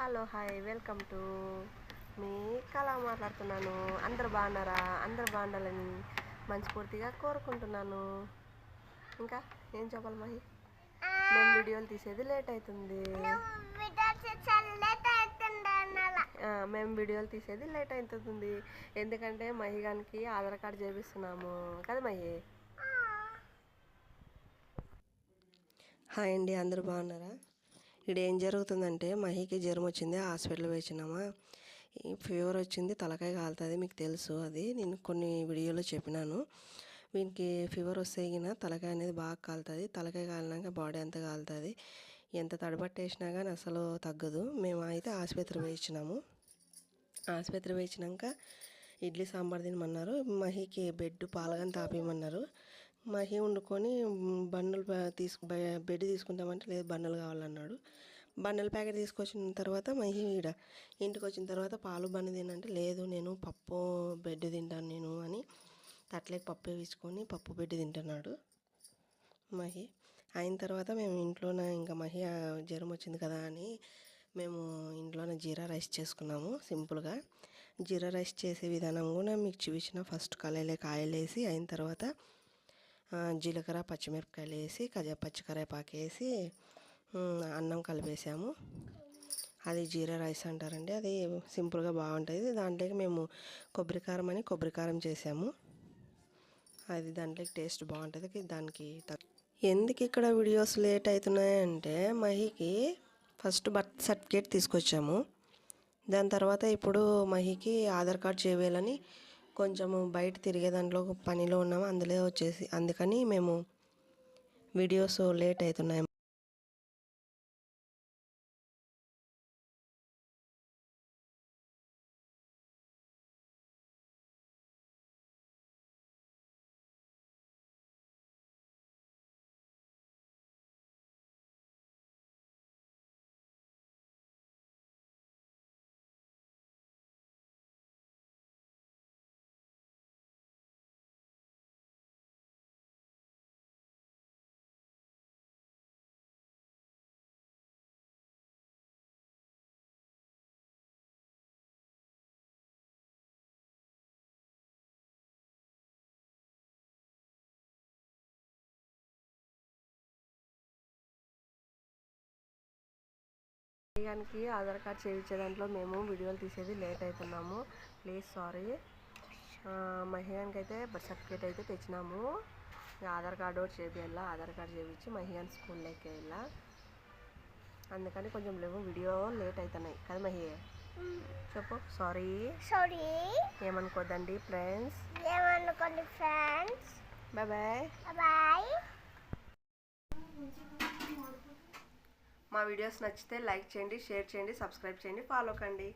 Hello hi welcome to మీ కళ మాట్లాడుతున్నాను. అందరు బాగున్నారా? అందరు బాగుండాలని మనస్ఫూర్తిగా కోరుకుంటున్నాను. ఇంకా ఏం చెప్పాలి మహి? మేము వీడియోలు తీసేది లేట్ అవుతుంది. మేము వీడియోలు తీసేది లేట్ అవుతుంది. ఎందుకంటే మహిగానికి ఆధార్ కార్డు చేపిస్తున్నాము. కదా మహి? హాయ్ అండి అందరు బాగున్నారా? ఇక్కడ ఏం జరుగుతుందంటే మహికి జ్వరం వచ్చింది హాస్పిటల్ వేసినామా ఈ ఫీవర్ వచ్చింది తలకాయ కాలుతుంది మీకు తెలుసు అది. నేను కొన్ని వీడియోలో చెప్పినాను. వీనికి ఫీవర్ వస్తే గిన తలకాయ అనేది బాగా కాలుతుంది. తలకాయ కాలినాక బాడీ అంతా కాలుతుంది. ఎంత తడబట్టేసినా కానీ అసలు తగ్గదు. మేము అయితే ఆసుపత్రి వేయించినాము ఆసుపత్రి వేయించినాక ఇడ్లీ సాంబార్ తినమన్నారు. మహికి బెడ్ పాలగని తాపేయమన్నారు. మహి వండుకొని బండలు తీసుకు బెడ్ తీసుకుంటామంటే లేదు బండలు కావాలన్నాడు. బండల ప్యాకెట్ తీసుకొచ్చిన తర్వాత మహి ఈడ ఇంటికి వచ్చిన తర్వాత పాలు బండి తినంటే లేదు నేను పప్పు బెడ్ తింటాను నేను అని తట్లేకి పప్పు వేసుకొని పప్పు బెడ్ తింటున్నాడు మహి. అయిన తర్వాత మేము ఇంట్లోనే ఇంకా మహి జ్వరం వచ్చింది కదా అని మేము ఇంట్లోనే జీరా రైస్ చేసుకున్నాము సింపుల్గా. జీరా రైస్ చేసే విధానం కూడా మీకు చూపించిన ఫస్ట్ కళాయిలోకి కాయలేసి వేసి అయిన తర్వాత జీలకర్ర పచ్చిమిరపకాయలు వేసి కజ పచ్చికరేపాకు వేసి అన్నం కలిపేసాము. అది జీరా రైస్ అంటారండి. అది సింపుల్గా బాగుంటుంది. దాంట్లోకి మేము కొబ్బరి కారం అని కొబ్బరి కారం చేసాము. అది దాంట్లోకి టేస్ట్ బాగుంటుంది. దానికి ఎందుకు ఇక్కడ వీడియోస్ లేట్ అవుతున్నాయంటే మహికి ఫస్ట్ బర్త్ సర్టిఫికేట్ తీసుకొచ్చాము. దాని తర్వాత ఇప్పుడు మహికి ఆధార్ కార్డ్ చేయాలని కొంచెము బయట తిరిగే దాంట్లో పనిలో ఉన్నాము. అందులో వచ్చేసి అందుకని మేము వీడియోస్ లేట్ అవుతున్నాయి. మహిగానికి ఆధార్ కార్డ్ చేయించే దాంట్లో మేము వీడియోలు తీసేది లేట్ అవుతున్నాము ప్లీజ్ సారీ మహిగానికి అయితే బర్త్ సర్టిఫికేట్ అయితే తెచ్చినాము. ఆధార్ కార్డు చేపియాలా ఆధార్ కార్డు చేయించి మహిగాని స్కూల్లోకి వెళ్ళా. అందుకని కొంచెం లేవు వీడియో లేట్ అవుతున్నాయి కదా మహి? చెప్పు సారీ సారీ ఏమనుకోద్దండి ఫ్రెండ్స్ ఏమనుకోండి ఫ్రెండ్స్ బాయ్ బాయ్ బాయ్ మా వీడియోస్ నచ్చితే లైక్ చేయండి షేర్ చేయండి సబ్స్క్రైబ్ చేయండి ఫాలో కండి.